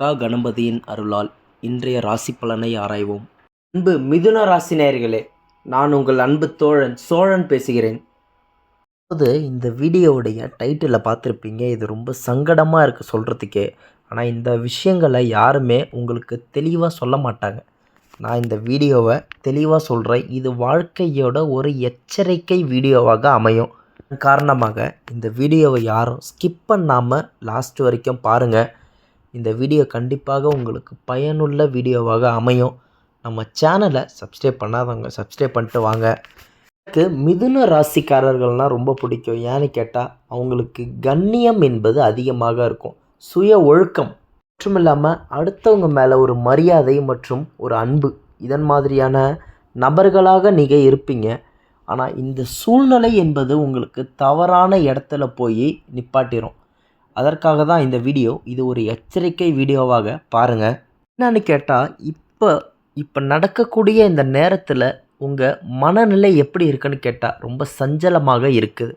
கா கணபதியின் அருளால் இன்றைய ராசி பலனை ஆராய்வோம். அன்பு மிதுன ராசி நேயர்களே நான் உங்கள் அன்பு தோழன் சோழன் பேசுகிறேன். அதாவது இந்த வீடியோவுடைய டைட்டிலில் பார்த்துருப்பீங்க. இது ரொம்ப சங்கடமாக இருக்குது சொல்கிறதுக்கே ஆனால் இந்த விஷயங்களை யாருமே உங்களுக்கு தெளிவாக சொல்ல மாட்டாங்க. நான் இந்த வீடியோவை தெளிவாக சொல்கிறேன் இது வாழ்க்கையோட ஒரு எச்சரிக்கை வீடியோவாக அமையும். காரணமாக இந்த வீடியோவை யாரும் ஸ்கிப் பண்ணாமல் லாஸ்ட் வரைக்கும் பாருங்கள் இந்த வீடியோ கண்டிப்பாக உங்களுக்கு பயனுள்ள வீடியோவாக அமையும். நம்ம சேனலை சப்ஸ்கிரைப் பண்ணாதவங்க சப்ஸ்கிரைப் பண்ணிட்டு வாங்க. எனக்கு மிதுன ராசிக்காரர்கள்னால் ரொம்ப பிடிக்கும். ஏன்னு கேட்டால் அவங்களுக்கு கண்ணியம் என்பது அதிகமாக இருக்கும். சுய ஒழுக்கம் மற்றும் இல்லாமல் அடுத்தவங்க மேலே ஒரு மரியாதை மற்றும் ஒரு அன்பு. இதன் மாதிரியான நபர்களாக நீங்கள் இருப்பீங்க. ஆனால் இந்த சூழ்நிலை என்பது உங்களுக்கு தவறான இடத்துல போய் நிப்பாட்டிரும். அதற்காக தான் இந்த வீடியோ இது ஒரு எச்சரிக்கை வீடியோவாக பாருங்கள் என்னன்னு கேட்டால் இப்போ இப்போ நடக்கக்கூடிய இந்த நேரத்தில் உங்கள் மனநிலை எப்படி இருக்குன்னு கேட்டால் ரொம்ப சஞ்சலமாக இருக்குது.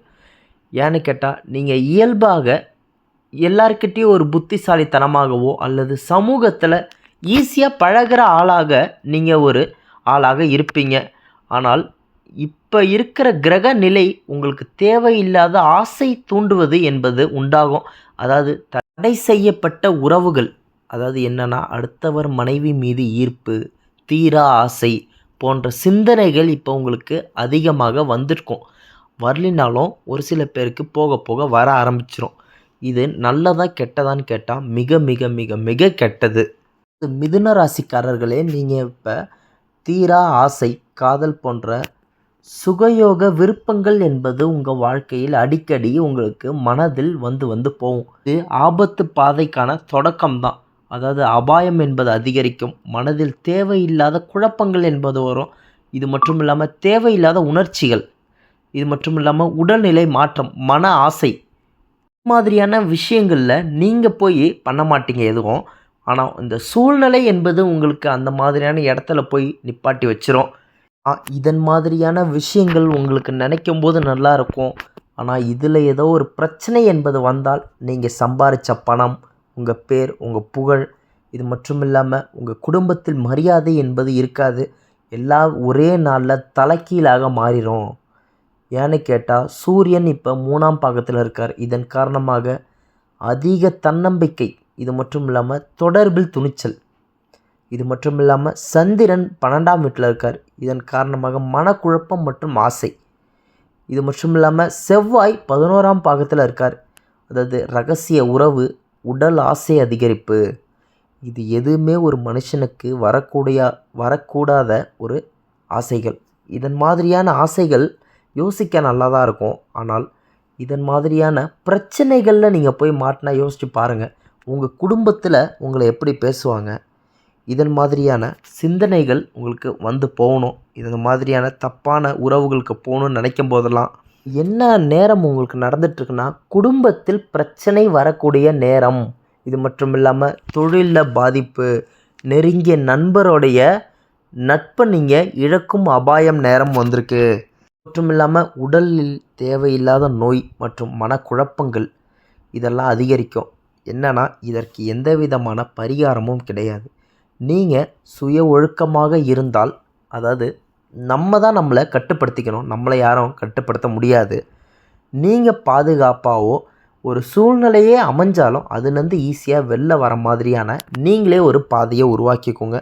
ஏன்னு கேட்டால் நீங்கள் இயல்பாக எல்லாருக்கிட்டேயும் ஒரு புத்திசாலித்தனமாகவோ அல்லது சமூகத்தில் ஈஸியாக பழகிற ஆளாக நீங்கள் ஒரு ஆளாக இருப்பீங்க. ஆனால் இப்போ இருக்கிற கிரக நிலை உங்களுக்கு தேவையில்லாத ஆசை தூண்டுவது என்பது உண்டாகும். அதாவது தடை செய்யப்பட்ட உறவுகள் அதாவது என்னன்னா அடுத்தவர் மனைவி மீது ஈர்ப்பு தீரா ஆசை போன்ற சிந்தனைகள் இப்போ உங்களுக்கு அதிகமாக வந்திருக்கும். வரலினாலும் ஒரு சில பேருக்கு போக போக வர ஆரம்பிச்சிரும். இது நல்லதாக கெட்டதான்னு கேட்டால் மிக மிக மிக மிக கெட்டது. மிதுன ராசிக்காரர்களே நீங்கள் இப்போ தீரா ஆசை காதல் போன்ற சுகயோக விருப்பங்கள் என்பது உங்கள் வாழ்க்கையில் அடிக்கடி உங்களுக்கு மனதில் வந்து வந்து போகும். இது ஆபத்து பாதைக்கான தொடக்கம் தான் அதாவது அபாயம் என்பது அதிகரிக்கும். மனதில் தேவையில்லாத குழப்பங்கள் என்பது வரும். இது மட்டும் இல்லாமல் தேவையில்லாத உணர்ச்சிகள். இது மட்டும் இல்லாமல் உடல்நிலை மாற்றம் மன ஆசை. மாதிரியான விஷயங்களில் நீங்கள் போய் பண்ண மாட்டீங்க எதுவும். ஆனால் இந்த சூழ்நிலை என்பது உங்களுக்கு அந்த மாதிரியான இடத்துல போய் நிப்பாட்டி வச்சிரும். இதன் மாதிரியான விஷயங்கள் உங்களுக்கு நினைக்கும் போது நல்லா இருக்கும். ஆனால் இதில் ஏதோ ஒரு பிரச்சனை என்பது வந்தால் நீங்கள் சம்பாரித்த பணம் உங்கள் பேர் உங்கள் புகழ் இது மட்டும் இல்லாமல் உங்கள் குடும்பத்தில் மரியாதை என்பது இருக்காது. எல்லாம் ஒரே நாளில் தலைக்கீழாக மாறிடும் ஏன்னு கேட்டால் சூரியன் இப்போ மூணாம் பாகத்தில் இருக்கார். இதன் காரணமாக அதிக தன்னம்பிக்கை இது மட்டும் இல்லாமல் தொடர்பில் துணிச்சல். இது மட்டும் இல்லாமல் சந்திரன் பன்னெண்டாம் வீட்டில் இருக்கார். இதன் காரணமாக மனக்குழப்பம் மற்றும் ஆசை. இது மட்டும் இல்லாமல் செவ்வாய் பதினோராம் பாகத்தில் இருக்கார். அதாவது ரகசிய உறவு உடல் ஆசை அதிகரிப்பு. இது எதுவுமே ஒரு மனுஷனுக்கு வரக்கூடிய வரக்கூடாத ஒரு ஆசைகள். இதன் மாதிரியான ஆசைகள் யோசிக்க நல்லா தான் இருக்கும். ஆனால் இதன் மாதிரியான பிரச்சனைகளில் நீங்கள் போய் மாட்டினா யோசித்து பாருங்கள் உங்கள் குடும்பத்தில் உங்களை எப்படி பேசுவாங்க? இதன் மாதிரியான சிந்தனைகள் உங்களுக்கு வந்து போகணும். இது மாதிரியான தப்பான உறவுகளுக்கு போகணும்னு நினைக்கும் போதெல்லாம் என்ன நேரம் உங்களுக்கு நடந்துட்டுருக்குன்னா குடும்பத்தில் பிரச்சனை வரக்கூடிய நேரம். இது மட்டும் இல்லாமல் தொழிலில் பாதிப்பு நெருங்கிய நண்பருடைய நட்பை நீங்கள் இழக்கும் அபாயம் நேரம் வந்திருக்கு. மற்றும் இல்லாமல் உடலில் தேவையில்லாத நோய் மற்றும் மனக்குழப்பங்கள் இதெல்லாம் அதிகரிக்கும். என்னன்னா இதற்கு எந்த விதமான பரிகாரமும் கிடையாது. நீங்கள் சுய ஒழுக்கமாக இருந்தால் அதாவது நம்ம தான் நம்மளை கட்டுப்படுத்திக்கணும் நம்மளை யாரும் கட்டுப்படுத்த முடியாது. நீங்கள் பாதுகாப்பாகவோ ஒரு சூழ்நிலையே அமைஞ்சாலும் அதுலேருந்து ஈஸியாக வெளில வர மாதிரியான நீங்களே ஒரு பாதையை உருவாக்கிக்கோங்க.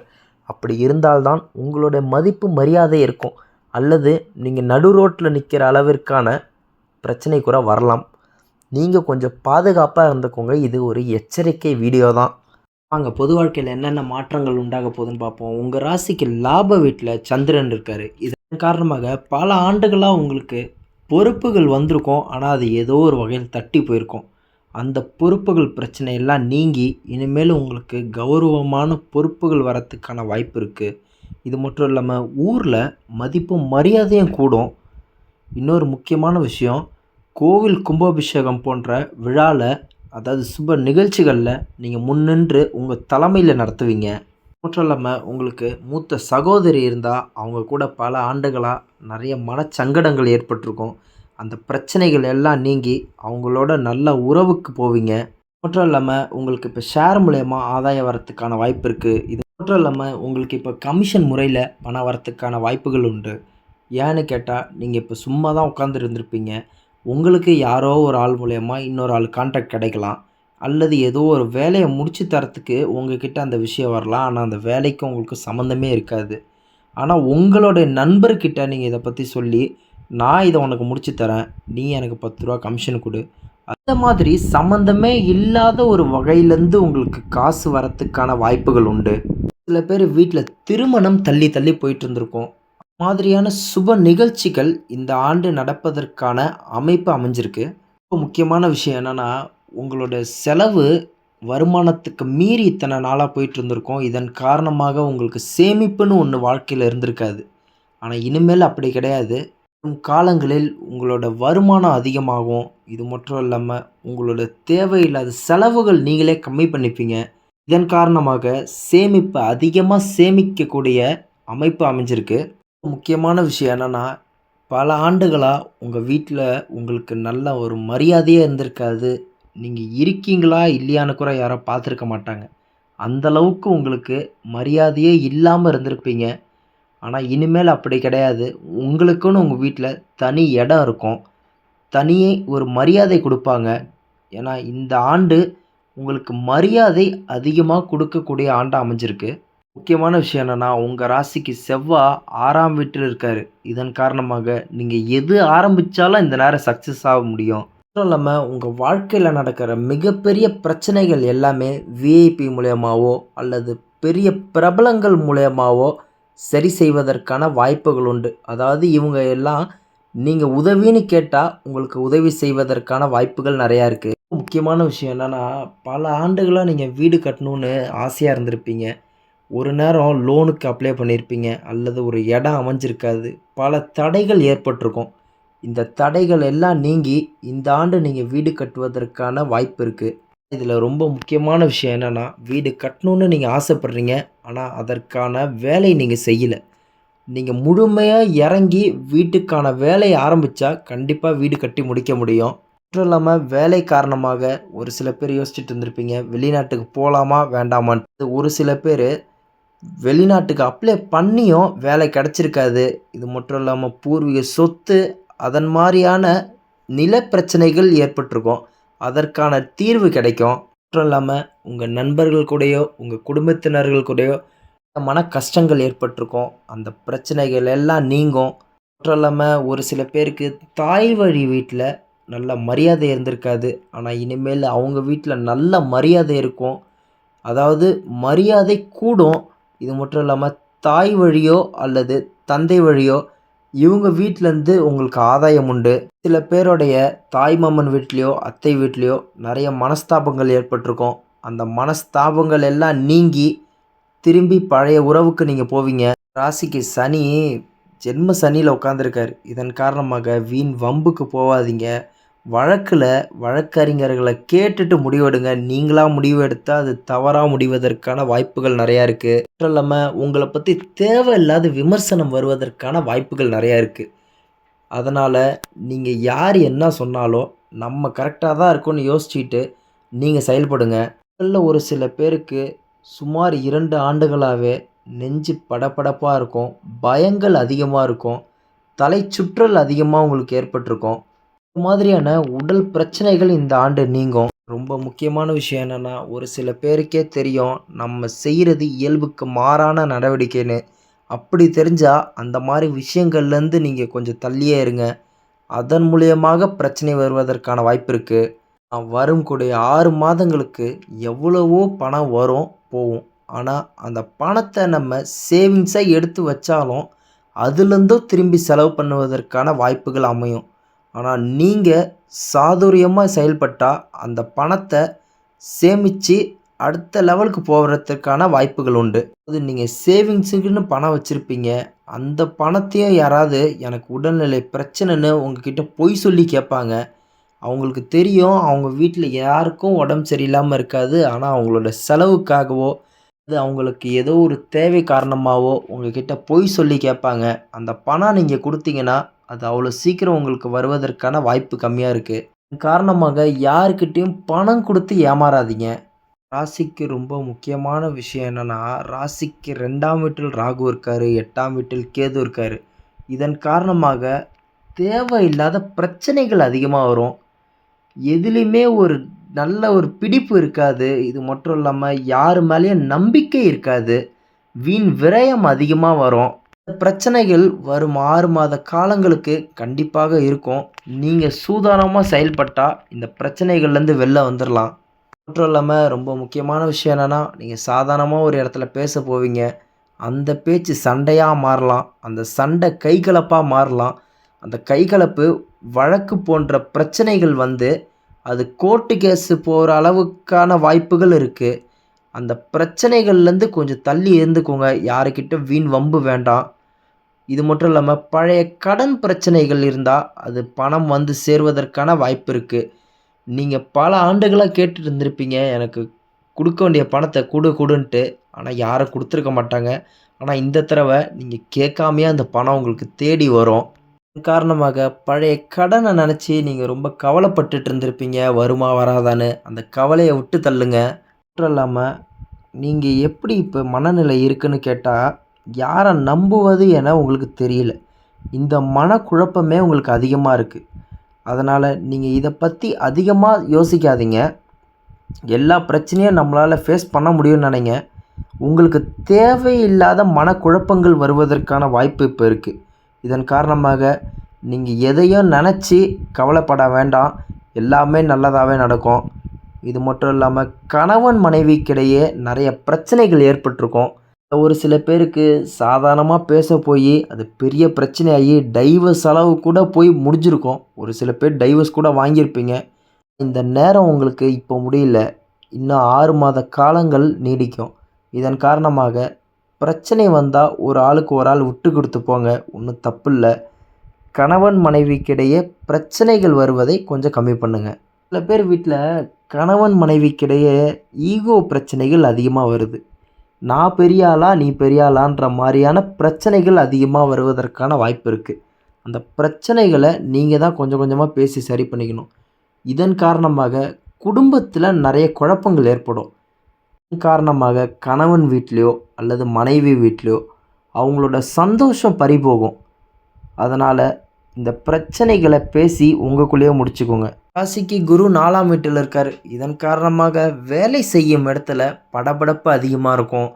அப்படி இருந்தால்தான் உங்களுடைய மதிப்பு மரியாதை இருக்கும். அல்லது நீங்கள் நடு ரோட்டில் நிற்கிற அளவிற்கான பிரச்சனை கூட வரலாம். நீங்கள் கொஞ்சம் பாதுகாப்பாக இருந்துக்கோங்க. இது ஒரு எச்சரிக்கை வீடியோ தான். வாங்க பொது வாழ்க்கையில் என்னென்ன மாற்றங்கள் உண்டாக போகுதுன்னு பார்ப்போம். உங்கள் ராசிக்கு லாப வீட்டில் சந்திரன் இருக்கார். இதன் காரணமாக பல ஆண்டுகளாக உங்களுக்கு பொறுப்புகள் வந்திருக்கும். ஆனால் அது ஏதோ ஒரு வகையில் தட்டி போயிருக்கும். அந்த பொறுப்புகள் பிரச்சனையெல்லாம் நீங்கி இனிமேல் உங்களுக்கு கௌரவமான பொறுப்புகள் வரத்துக்கான வாய்ப்பு இருக்குது இது மட்டும் இல்லாமல் ஊரில் மதிப்பும் மரியாதையும் கூடும். இன்னொரு முக்கியமான விஷயம் கோவில் கும்பாபிஷேகம் போன்ற விழாவில் அதாவது சுப நிகழ்ச்சிகளில் நீங்கள் முன்னின்று உங்கள் தலைமையில் நடத்துவீங்க. மட்டும் இல்லாமல் உங்களுக்கு மூத்த சகோதரி இருந்தால் அவங்க கூட பல ஆண்டுகளாக நிறைய மனச்சங்கடங்கள் ஏற்பட்டிருக்கும். அந்த பிரச்சனைகள் எல்லாம் நீங்கி அவங்களோட நல்ல உறவுக்கு போவீங்க. மட்டும் இல்லாமல் உங்களுக்கு இப்போ ஷேர் மூலயமா ஆதாயம் வரத்துக்கான வாய்ப்பு இருக்குது இது மட்டும் இல்லாமல் உங்களுக்கு இப்போ கமிஷன் முறையில் பணம் வரத்துக்கான வாய்ப்புகள் உண்டு. ஏன்னு கேட்டால் நீங்கள் இப்போ சும்மா தான் உட்காந்துருந்துருப்பீங்க உங்களுக்கு யாரோ ஒரு ஆள் மூலயமா இன்னொரு ஆள் கான்டாக்ட் கிடைக்கலாம். அல்லது ஏதோ ஒரு வேலையை முடித்து தரத்துக்கு உங்ககிட்ட அந்த விஷயம் வரலாம். ஆனால் அந்த வேலைக்கு உங்களுக்கு சம்மந்தமே இருக்காது. ஆனால் உங்களுடைய நண்பர்கிட்ட நீங்கள் இதை பற்றி சொல்லி நான் இதை உனக்கு முடிச்சு தரேன். நீ எனக்கு பத்து ரூபா கமிஷன் கொடு. அந்த மாதிரி சம்மந்தமே இல்லாத ஒரு வகையிலேருந்து உங்களுக்கு காசு வரத்துக்கான வாய்ப்புகள் உண்டு. சில பேர் வீட்டில் திருமணம் தள்ளி தள்ளி போயிட்டு இருந்திருக்கோம். மாதிரியான சுப நிகழ்ச்சிகள் இந்த ஆண்டு நடப்பதற்கான அமைப்பு அமைஞ்சிருக்கு. இப்போ முக்கியமான விஷயம் என்னென்னா உங்களோட செலவு வருமானத்துக்கு மீறி இத்தனை நாளாக போயிட்டு இருந்திருக்கோம் இதன் காரணமாக உங்களுக்கு சேமிப்புன்னு ஒன்று வாழ்க்கையில் இருந்திருக்காது. ஆனால் இனிமேல் அப்படி கிடையாது. காலங்களில் உங்களோட வருமானம் அதிகமாகும். இது மட்டும் இல்லாமல் உங்களோட தேவையில்லாத செலவுகள் நீங்களே கம்மி பண்ணிப்பீங்க. இதன் காரணமாக சேமிப்பு அதிகமாக சேமிக்கக்கூடிய அமைப்பு அமைஞ்சிருக்கு. முக்கியமான விஷயம் என்னென்னா பல ஆண்டுகளாக உங்கள் வீட்டில் உங்களுக்கு நல்ல ஒரு மரியாதையே இருந்திருக்காது. நீங்கள் இருக்கீங்களா இல்லையான்னு கூட யாரும் பார்த்துருக்க மாட்டாங்க. அந்தளவுக்கு உங்களுக்கு மரியாதையே இல்லாமல் இருந்திருப்பீங்க. ஆனால் இனிமேல் அப்படி கிடையாது. உங்களுக்குன்னு உங்கள் வீட்டில் தனி இடம் இருக்கும். தனியே ஒரு மரியாதை கொடுப்பாங்க. ஏன்னா இந்த ஆண்டு உங்களுக்கு மரியாதை அதிகமாக கொடுக்கக்கூடிய ஆண்டாக அமைஞ்சிருக்கு. முக்கியமான விஷயம் என்னென்னா உங்கள் ராசிக்கு செவ்வாய் ஆறாம் வீட்டில் இருக்கார். இதன் காரணமாக நீங்கள் எது ஆரம்பித்தாலும் இந்த நேரம் சக்ஸஸ் ஆக முடியும். மட்டும் இல்லாமல் உங்கள் வாழ்க்கையில் நடக்கிற மிகப்பெரிய பிரச்சனைகள் எல்லாமே விஐபி மூலயமாவோ அல்லது பெரிய பிரபலங்கள் மூலயமாவோ சரி செய்வதற்கான வாய்ப்புகள் உண்டு. அதாவது இவங்க எல்லாம் நீங்கள் உதவின்னு கேட்டால் உங்களுக்கு உதவி செய்வதற்கான வாய்ப்புகள் நிறையா இருக்குது முக்கியமான விஷயம் என்னென்னா பல ஆண்டுகளாக நீங்கள் வீடு கட்டணுன்னு ஆசையாக இருந்திருப்பீங்க. ஒரு நேரம் லோனுக்கு அப்ளை பண்ணியிருப்பீங்க அல்லது ஒரு இடம் அமைஞ்சிருக்காது. பல தடைகள் ஏற்பட்டிருக்கும். இந்த தடைகள் எல்லாம் நீங்கி இந்த ஆண்டு நீங்கள் வீடு கட்டுவதற்கான வாய்ப்பு இருக்குது இதில் ரொம்ப முக்கியமான விஷயம் என்னென்னா வீடு கட்டணுன்னு நீங்கள் ஆசைப்பட்றீங்க ஆனால் அதற்கான வேலை நீங்கள் செய்யலை. நீங்கள் முழுமையாக இறங்கி வீட்டுக்கான வேலையை ஆரம்பித்தா கண்டிப்பாக வீடு கட்டி முடிக்க முடியும். மட்டும் இல்லாமல் வேலை காரணமாக ஒரு சில பேர் யோசிச்சுட்டு இருந்திருப்பீங்க வெளிநாட்டுக்கு போகலாமா வேண்டாமான்ட்டு. ஒரு சில பேர் வெளிநாட்டுக்கு அப்ளை பண்ணியும் வேலை கிடச்சிருக்காது. இது மட்டும் இல்லாமல் பூர்வீக சொத்து அதன் மாதிரியான நில பிரச்சனைகள் ஏற்பட்டிருக்கும். அதற்கான தீர்வு கிடைக்கும். மட்டும் இல்லாமல் உங்கள் நண்பர்கள் கூடயோ உங்கள் குடும்பத்தினர்கள் கூடயோ மன கஷ்டங்கள் ஏற்பட்டிருக்கும். அந்த பிரச்சனைகள் எல்லாம் நீங்கும். மட்டும் இல்லாமல் ஒரு சில பேருக்கு தாய் வழி வீட்டில் நல்ல மரியாதை இருந்திருக்காது. ஆனால் இனிமேல் அவங்க வீட்டில் நல்ல மரியாதை இருக்கும். அதாவது மரியாதை கூடும். இது மட்டும் இல்லாமல் தாய் வழியோ அல்லது தந்தை வழியோ இவங்க வீட்டிலேருந்து உங்களுக்கு ஆதாயம் உண்டு. சில பேருடைய தாய் மாமன் வீட்லேயோ அத்தை வீட்லேயோ நிறைய மனஸ்தாபங்கள் ஏற்பட்டிருக்கும். அந்த மனஸ்தாபங்கள் எல்லாம் நீங்கி திரும்பி பழைய உறவுக்கு நீங்கள் போவீங்க. ராசிக்கு சனி ஜென்ம சனியில் உட்காந்துருக்காரு இதன் காரணமாக வீண் வம்புக்கு போகாதீங்க வழக்கில் வழக்கறிஞர்களை கேட்டுட்டு முடிவெடுங்க. நீங்களாக முடிவு எடுத்தால் அது தவறாக முடிவதற்கான வாய்ப்புகள் நிறையா இருக்குது மட்டும் இல்லாமல் உங்களை பற்றி தேவையில்லாத விமர்சனம் வருவதற்கான வாய்ப்புகள் நிறையா இருக்குது அதனால் நீங்கள் யார் என்ன சொன்னாலும் நம்ம கரெக்டாக தான் இருக்கோன்னு யோசிச்சுட்டு நீங்கள் செயல்படுங்க. முதல்ல ஒரு சில பேருக்கு சுமார் இரண்டு ஆண்டுகளாகவே நெஞ்சு படபடப்பாக இருக்கும். பயங்கள் அதிகமாக இருக்கும். தலை சுற்றல் அதிகமாக உங்களுக்கு ஏற்பட்டிருக்கும். மாதிரியான உடல் பிரச்சனைகள் இந்த ஆண்டு நீங்கும். ரொம்ப முக்கியமான விஷயம் என்னென்னா ஒரு சில பேருக்கே தெரியும் நம்ம செய்கிறது இயல்புக்கு மாறான நடவடிக்கைன்னு. அப்படி தெரிஞ்சால் அந்த மாதிரி விஷயங்கள்லேருந்து நீங்கள் கொஞ்சம் தள்ளியே இருங்க. அதன் மூலியமாக பிரச்சனை வருவதற்கான வாய்ப்பு இருக்குது வரும் கூடிய ஆறு மாதங்களுக்கு எவ்வளவோ பணம் வரும் போகும். ஆனால் அந்த பணத்தை நம்ம சேவிங்ஸாக எடுத்து வச்சாலும் அதுலேருந்தும் திரும்பி செலவு பண்ணுவதற்கான வாய்ப்புகள் அமையும். ஆனால் நீங்கள் சாதுரியமாக செயல்பட்டால் அந்த பணத்தை சேமித்து அடுத்த லெவலுக்கு போகிறதுக்கான வாய்ப்புகள் உண்டு. அது நீங்கள் சேவிங்ஸுக்குன்னு பணம் வச்சுருப்பீங்க. அந்த பணத்தையும் யாராவது எனக்கு உடல்நிலை பிரச்சனைன்னு உங்ககிட்ட பொய் சொல்லி கேட்பாங்க. அவங்களுக்கு தெரியும். அவங்க வீட்டில் யாருக்கும் உடம்பு சரியில்லாமல் இருக்காது. ஆனால் அவங்களோட செலவுக்காகவோ அது அவங்களுக்கு ஏதோ ஒரு தேவை காரணமாகவோ உங்ககிட்ட பொய் சொல்லி கேட்பாங்க. அந்த பணம் நீங்கள் கொடுத்தீங்கன்னா அது அவ்வளோ சீக்கிரம் உங்களுக்கு வருவதற்கான வாய்ப்பு கம்மியாக இருக்குது காரணமாக யாருக்கிட்டேயும் பணம் கொடுத்து ஏமாறாதீங்க. ராசிக்கு ரொம்ப முக்கியமான விஷயம் என்னென்னா ராசிக்கு ரெண்டாம் வீட்டில் ராகு இருக்கார் எட்டாம் வீட்டில் கேது இருக்கார். இதன் காரணமாக தேவையில்லாத பிரச்சனைகள் அதிகமாக வரும். எதுலேயுமே ஒரு நல்ல ஒரு பிடிப்பு இருக்காது. இது மட்டும் இல்லாமல் யார் மேலேயும் நம்பிக்கை இருக்காது. வீண் விரயம் அதிகமாக வரும். பிரச்சனைகள் வரும் ஆறு மாத காலங்களுக்கு கண்டிப்பாக இருக்கும். நீங்கள் சூதானமாக செயல்பட்டால் இந்த பிரச்சனைகள்லேருந்து வெளில வந்துடலாம் மட்டும் இல்லாமல் ரொம்ப முக்கியமான விஷயம் என்னென்னா நீங்கள் சாதாரணமாக ஒரு இடத்துல பேச போவீங்க. அந்த பேச்சு சண்டையாக மாறலாம். அந்த சண்டை கைகலப்பாக மாறலாம். அந்த கைகலப்பு வழக்கு போன்ற பிரச்சனைகள் வந்து அது கோர்ட்டு கேஸு போகிற அளவுக்கான வாய்ப்புகள் இருக்குது அந்த பிரச்சனைகள்லேருந்து கொஞ்சம் தள்ளி இருந்துக்கோங்க. யாருக்கிட்ட வீண் வம்பு வேண்டாம். இது மட்டும் இல்லாமல் பழைய கடன் பிரச்சனைகள் இருந்தால் அது பணம் வந்து சேர்வதற்கான வாய்ப்பு இருக்குது நீங்கள் பல ஆண்டுகளாக கேட்டுட்டு இருந்திருப்பீங்க. எனக்கு கொடுக்க வேண்டிய பணத்தை கொடு கொடுன்ட்டு. ஆனால் யாரும் கொடுத்துருக்க மாட்டாங்க. ஆனால் இந்த தடவை நீங்கள் கேட்காமையே அந்த பணம் உங்களுக்கு தேடி வரும். காரணமாக பழைய கடனை நினச்சி நீங்கள் ரொம்ப கவலைப்பட்டுட்டு இருந்திருப்பீங்க. வருமா வராதான்னு. அந்த கவலையை விட்டு தள்ளுங்க. மட்டும் இல்லாமல் நீங்கள் எப்படி இப்போ மனநிலை இருக்குன்னு கேட்டால் யாரை நம்புவது என உங்களுக்கு தெரியல. இந்த மனக்குழப்பமே உங்களுக்கு அதிகமாக இருக்குது அதனால் நீங்கள் இதை பற்றி அதிகமாக யோசிக்காதீங்க. எல்லா பிரச்சனையும் நம்மளால் ஃபேஸ் பண்ண முடியும்னு நினைங்க. உங்களுக்கு தேவையில்லாத மனக்குழப்பங்கள் வருவதற்கான வாய்ப்பு இப்போ இருக்குது இதன் காரணமாக நீங்கள் எதையும் நினச்சி கவலைப்பட வேண்டாம். எல்லாமே நல்லதாகவே நடக்கும். இது மட்டும் இல்லாமல் கணவன் மனைவிக்கிடையே நிறைய பிரச்சனைகள் ஏற்பட்டிருக்கும். ஒரு சில பேருக்கு சாதாரணமாக பேச போய் அது பெரிய பிரச்சனையாகி டைவர்ஸ் அளவு கூட போய் முடிஞ்சிருக்கும். ஒரு சில பேர் டைவர்ஸ் கூட வாங்கியிருப்பீங்க. இந்த நேரம் உங்களுக்கு இப்போ முடியல. இன்னும் ஆறு மாத காலங்கள் நீடிக்கும். இதன் காரணமாக பிரச்சனை வந்தால் ஒரு ஆளுக்கு ஒரு ஆள் விட்டு கொடுத்து போங்க. ஒன்றும் தப்பு இல்லை கணவன் மனைவிக்கிடையே பிரச்சனைகள் வருவதை கொஞ்சம் கம்மி பண்ணுங்கள் சில பேர் வீட்டில் கணவன் மனைவிக்கிடையே ஈகோ பிரச்சனைகள் அதிகமாக வருது. நான் பெரியாளா நீ பெரியாளான்ற மாதிரியான பிரச்சனைகள் அதிகமாக வருவதற்கான வாய்ப்பு இருக்குது அந்த பிரச்சனைகளை நீங்கள் தான் கொஞ்சம் கொஞ்சமாக பேசி சரி பண்ணிக்கணும். இதன் காரணமாக குடும்பத்தில் நிறைய குழப்பங்கள் ஏற்படும். இதன் காரணமாக கணவன் வீட்லேயோ அல்லது மனைவி வீட்லேயோ அவங்களோட சந்தோஷம் பறிபோகும். அதனால் இந்த பிரச்சனைகளை பேசி உங்களுக்குள்ளேயே முடிச்சுக்கோங்க. ராசிக்கு குரு நாலாம் வீட்டில் இருக்கார். இதன் காரணமாக வேலை செய்யும் இடத்துல படபடப்பு அதிகமாக இருக்கும்.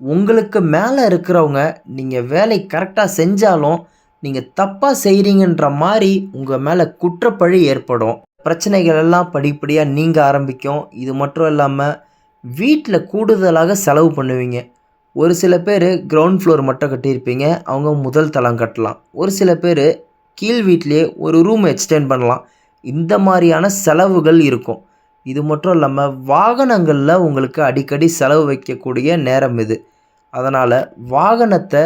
உங்களுக்கு மேலே இருக்கிறவங்க நீங்கள் வேலை கரெக்டாக செஞ்சாலும் நீங்கள் தப்பாக செய்கிறீங்கன்ற மாதிரி உங்கள் மேலே குற்றப்பழி ஏற்படும். பிரச்சனைகள் எல்லாம் படிப்படியாக நீங்க ஆரம்பிக்கும். இது மட்டும் இல்லாமல் வீட்டில் கூடுதலாக செலவு பண்ணுவீங்க. ஒரு சில பேர் கிரவுண்ட் ஃப்ளோர் மட்டும் கட்டியிருப்பீங்க. அவங்க முதல் தளம் கட்டலாம். ஒரு சில பேர் கீழ் வீட்லேயே ஒரு ரூம் எக்ஸ்டெண்ட் பண்ணலாம். இந்த மாதிரியான செலவுகள் இருக்கும். இது மட்டும் இல்லாமல் வாகனங்களில் உங்களுக்கு அடிக்கடி செலவு வைக்கக்கூடிய நேரம் இது. அதனால் வாகனத்தை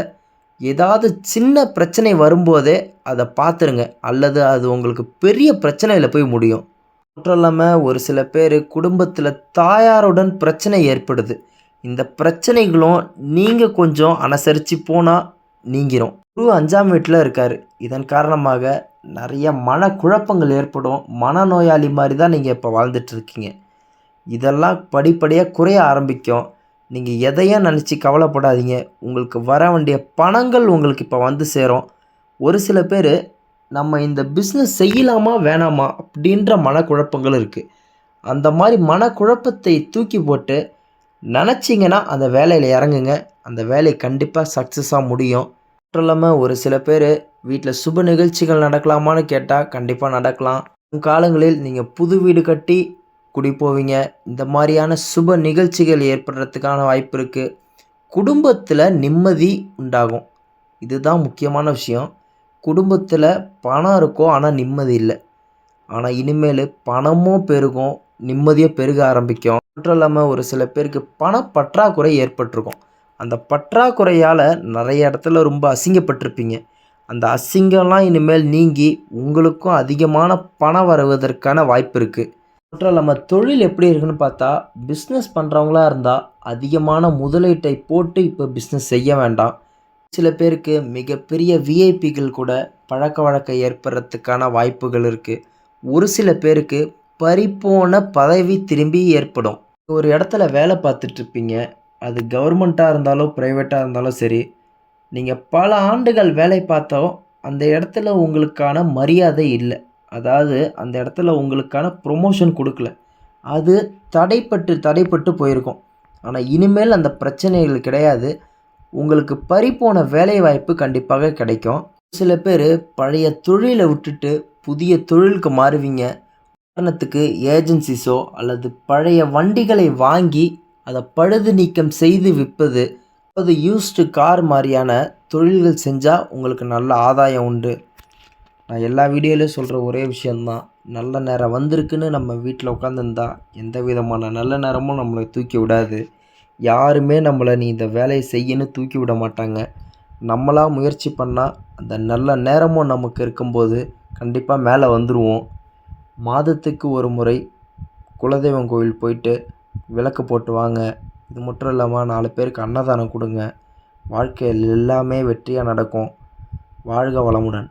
ஏதாவது சின்ன பிரச்சனை வரும்போதே அதை பார்த்துருங்க. அல்லது அது உங்களுக்கு பெரிய பிரச்சனையில் போய் முடியும். மட்டும் இல்லாமல் ஒரு சில பேர் குடும்பத்தில் தாயாருடன் பிரச்சனை ஏற்படுது. இந்த பிரச்சனைகளும் நீங்கள் கொஞ்சம் அனுசரித்து போனால் நீங்கிரும். குரு அஞ்சாம் வீட்டில் இருக்கார். இதன் காரணமாக நிறைய மனக்குழப்பங்கள் ஏற்படும். மனநோயாளி மாதிரி தான் நீங்கள் இப்போ வாழ்ந்துட்டு இருக்கீங்க இதெல்லாம் படிப்படியாக குறைய ஆரம்பிக்கும். நீங்கள் எதையும் நினச்சி கவலைப்படாதீங்க. உங்களுக்கு வர வேண்டிய பணங்கள் உங்களுக்கு இப்போ வந்து சேரும். ஒரு சில பேர் நம்ம இந்த பிஸ்னஸ் செய்யலாமா வேணாமா? அப்படின்ற மனக்குழப்பங்கள் இருக்குது அந்த மாதிரி மனக்குழப்பத்தை தூக்கி போட்டு நினச்சிங்கன்னா அந்த வேலையில் இறங்குங்க. அந்த வேலை கண்டிப்பாக சக்ஸஸாக முடியும். மட்டும் இல்லாமல் ஒரு சில பேர் வீட்டில் சுப நிகழ்ச்சிகள் நடக்கலாமான்னு கேட்டால் கண்டிப்பாக நடக்கலாம். காலங்களில் நீங்கள் புது வீடு கட்டி குடி போவீங்க. இந்த மாதிரியான சுப நிகழ்ச்சிகள் ஏற்படுறதுக்கான வாய்ப்பு இருக்குது குடும்பத்தில் நிம்மதி உண்டாகும். இதுதான் முக்கியமான விஷயம். குடும்பத்தில் பணம் இருக்கும் ஆனால் நிம்மதி இல்லை. ஆனால் இனிமேல் பணமும் பெருகும் நிம்மதியும் பெருக ஆரம்பிக்கும். மட்டும் இல்லாமல் ஒரு சில பேருக்கு பண பற்றாக்குறை ஏற்பட்டிருக்கும். அந்த பற்றாக்குறையால் நிறைய இடத்துல ரொம்ப அசிங்கப்பட்டிருப்பீங்க. அந்த அசிங்கம்லாம் இனிமேல் நீங்கி உங்களுக்கும் அதிகமான பணம் வருவதற்கான வாய்ப்பு இருக்குது மற்றும் இல்லாமல் தொழில் எப்படி இருக்குன்னு பார்த்தா பிஸ்னஸ் பண்ணுறவங்களா இருந்தால் அதிகமான முதலீட்டை போட்டு இப்போ பிஸ்னஸ் செய்ய வேண்டாம். சில பேருக்கு மிகப்பெரிய விஐபிகள் கூட பழக்க வழக்கம் ஏற்படுறதுக்கான வாய்ப்புகள் இருக்குது ஒரு சில பேருக்கு பறிப்போன பதவி திரும்பி ஏற்படும். ஒரு இடத்துல வேலை பார்த்துட்ருப்பீங்க அது கவர்மெண்ட்டாக இருந்தாலும் ப்ரைவேட்டாக இருந்தாலும் சரி நீங்கள் பல ஆண்டுகள் வேலை பார்த்தோம் அந்த இடத்துல உங்களுக்கான மரியாதை இல்லை. அதாவது அந்த இடத்துல உங்களுக்கான ப்ரொமோஷன் கொடுக்கல. அது தடைப்பட்டு தடைப்பட்டு போயிருக்கும். ஆனால் இனிமேல் அந்த பிரச்சனைகள் கிடையாது. உங்களுக்கு பறிப்போன வேலைவாய்ப்பு கண்டிப்பாக கிடைக்கும். சில பேர் பழைய தொழிலை விட்டுட்டு புதிய தொழிலுக்கு மாறுவீங்க. உதாரணத்துக்கு ஏஜென்சிஸோ அல்லது பழைய வண்டிகளை வாங்கி அதை பழுது நீக்கம் செய்து விற்பது அது யூஸ்டு கார் மாதிரியான தொழில்கள் செஞ்சால் உங்களுக்கு நல்ல ஆதாயம் உண்டு. நான் எல்லா வீடியோலையும் சொல்கிற ஒரே விஷயந்தான் நல்ல நேரம் வந்திருக்குன்னு நம்ம வீட்டில் உட்காந்துருந்தா எந்த விதமான நல்ல நேரமும் நம்மளை தூக்கி விடாது. யாருமே நம்மளை நீ இந்த வேலையை செய்யன்னு தூக்கி விட மாட்டாங்க. நம்மளாக முயற்சி பண்ணால் அந்த நல்ல நேரமும் நமக்கு இருக்கும்போது கண்டிப்பாக மேலே வந்துடுவோம் மாதத்துக்கு ஒரு முறை குலதெய்வம் கோவில் போயிட்டு விளக்கு போட்டு வாங்க. இது மட்டும் இல்லாமல் நாலு பேருக்கு அன்னதானம் கொடுங்க. வாழ்க்கையில் எல்லாமே வெற்றியாக நடக்கும். வாழ்க வளமுடன்.